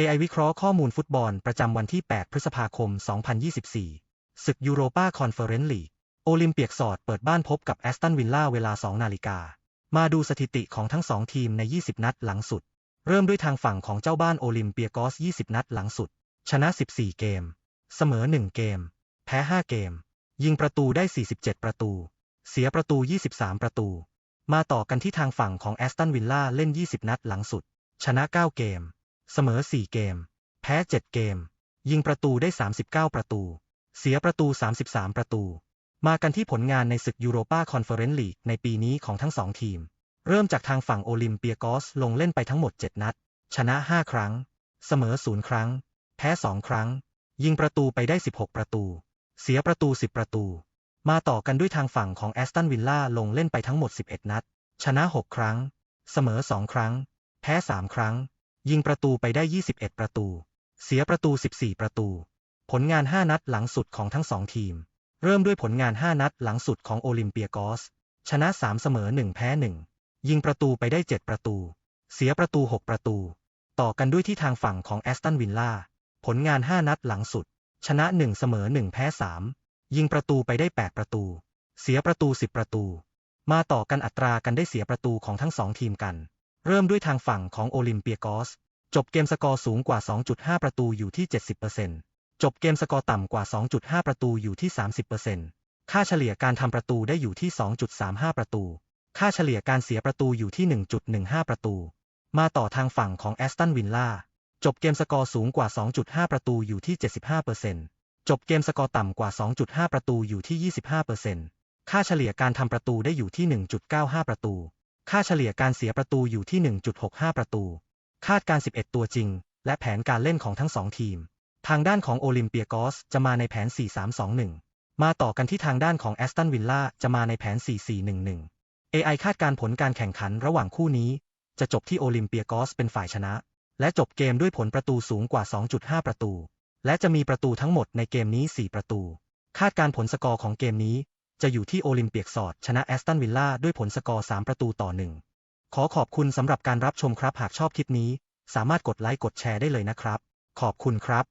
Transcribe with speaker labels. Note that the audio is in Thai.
Speaker 1: AI วิเคราะห์ข้อมูลฟุตบอลประจำวันที่ 8 พฤษภาคม 2024 ศึกยูโรปาคอนเฟอเรนซ์ลีก โอลิมเปียกสอดเปิดบ้านพบกับแอสตันวิลล่าเวลา 2 นาฬิกา มาดูสถิติของทั้ง 2 ทีมใน 20 นัดหลังสุด เริ่มด้วยทางฝั่งของเจ้าบ้านโอลิมเปียกอส 20 นัดหลังสุด ชนะ 14 เกม เสมอ 1 เกม แพ้ 5 เกม ยิงประตูได้ 47 ประตู เสียประตู 23 ประตู มาต่อกันที่ทางฝั่งของแอสตันวิลล่าเล่น 20 นัดหลังสุด ชนะ 9 เกม เสมอ 4 เกม แพ้ 7 เกม ยิงประตูได้ 39 ประตู เสียประตู 33 ประตู มากันที่ผลงานในศึกยูโรปาคอนเฟอเรนซ์ลีกในปีนี้ของทั้งสองทีม เริ่มจากทางฝั่งโอลิมเปียกอสลงเล่นไปทั้งหมด 7 นัด ชนะ 5 ครั้ง เสมอ 0 ครั้ง แพ้ 2 ครั้ง ยิงประตูไปได้ 16 ประตู เสียประตู 10 ประตู มาต่อกันด้วยทางฝั่งของแอสตันวิลล่าลงเล่นไปทั้งหมด 11 นัด ชนะ 6 ครั้ง เสมอ 2 ครั้ง แพ้ 3 ครั้ง ยิงประตูไปได้ 21 ประตู เสียประตู 14 ประตู ผลงาน 5 นัดหลังสุดของทั้ง2ทีม เริ่มด้วยผลงาน 5 นัดหลังสุดของโอลิมเปียกอส ชนะ 3 เสมอ 1 แพ้ 1 ยิงประตูไปได้ 7 ประตู เสียประตู 6 ประตู ต่อกันด้วยที่ทางฝั่งของแอสตันวิลล่า ผลงาน 5 นัดหลังสุด ชนะ 1 เสมอ 1 แพ้ 3 ยิงประตูไปได้ 8 ประตู เสียประตู 10 ประตู มาต่อกันอัตรากันได้เสียประตูของทั้ง2ทีมกัน เริ่มด้วยทางฝั่งของโอลิมเปียกอส จบเกมสกอร์สูงกว่า 2.5 ประตูอยู่ที่ 70%จบเกมสกอร์ต่ำกว่า 2.5 ประตูอยู่ที่ 30%ค่าเฉลี่ยการทำประตูได้อยู่ที่ 2.35 ประตู ค่าเฉลี่ยการเสียประตูอยู่ที่ 1.15 ประตู มาต่อทางฝั่งของแอสตันวิลล่า จบเกมสกอร์สูงกว่า 2.5 ประตูอยู่ที่ 75%จบเกมสกอร์ต่ำกว่า 2.5 ประตูอยู่ที่ 25%ค่าเฉลี่ยการทำประตูได้อยู่ที่ 1.95 ประตู ค่าเฉลี่ยการเสียประตูอยู่ที่ 1.65 ประตู คาดการ 11 ตัวจริง และแผนการเล่นของทั้งสองทีม ทางด้านของโอลิมเปียกอสจะมาในแผน 4-3-2-1 มาต่อกันที่ทางด้านของแอสตันวิลล่าจะมาในแผน 4-4-1-1 AI คาดการผลการแข่งขันระหว่างคู่นี้ จะจบที่โอลิมเปียกอสเป็นฝ่ายชนะ และจบเกมด้วยผลประตูสูงกว่า 2.5 ประตู และจะมีประตูทั้งหมดในเกมนี้ 4 ประตู คาดการผลสกอร์ของเกมนี้ จะอยู่ที่โอลิมเปียกสอดชนะแอสตันวิลล่าด้วยผลสกอร์ 3 ประตูต่อ1ขอขอบคุณสำหรับการรับชมครับหากชอบคลิปนี้ สามารถกดไลค์กดแชร์ได้เลยนะครับ ขอบคุณครับ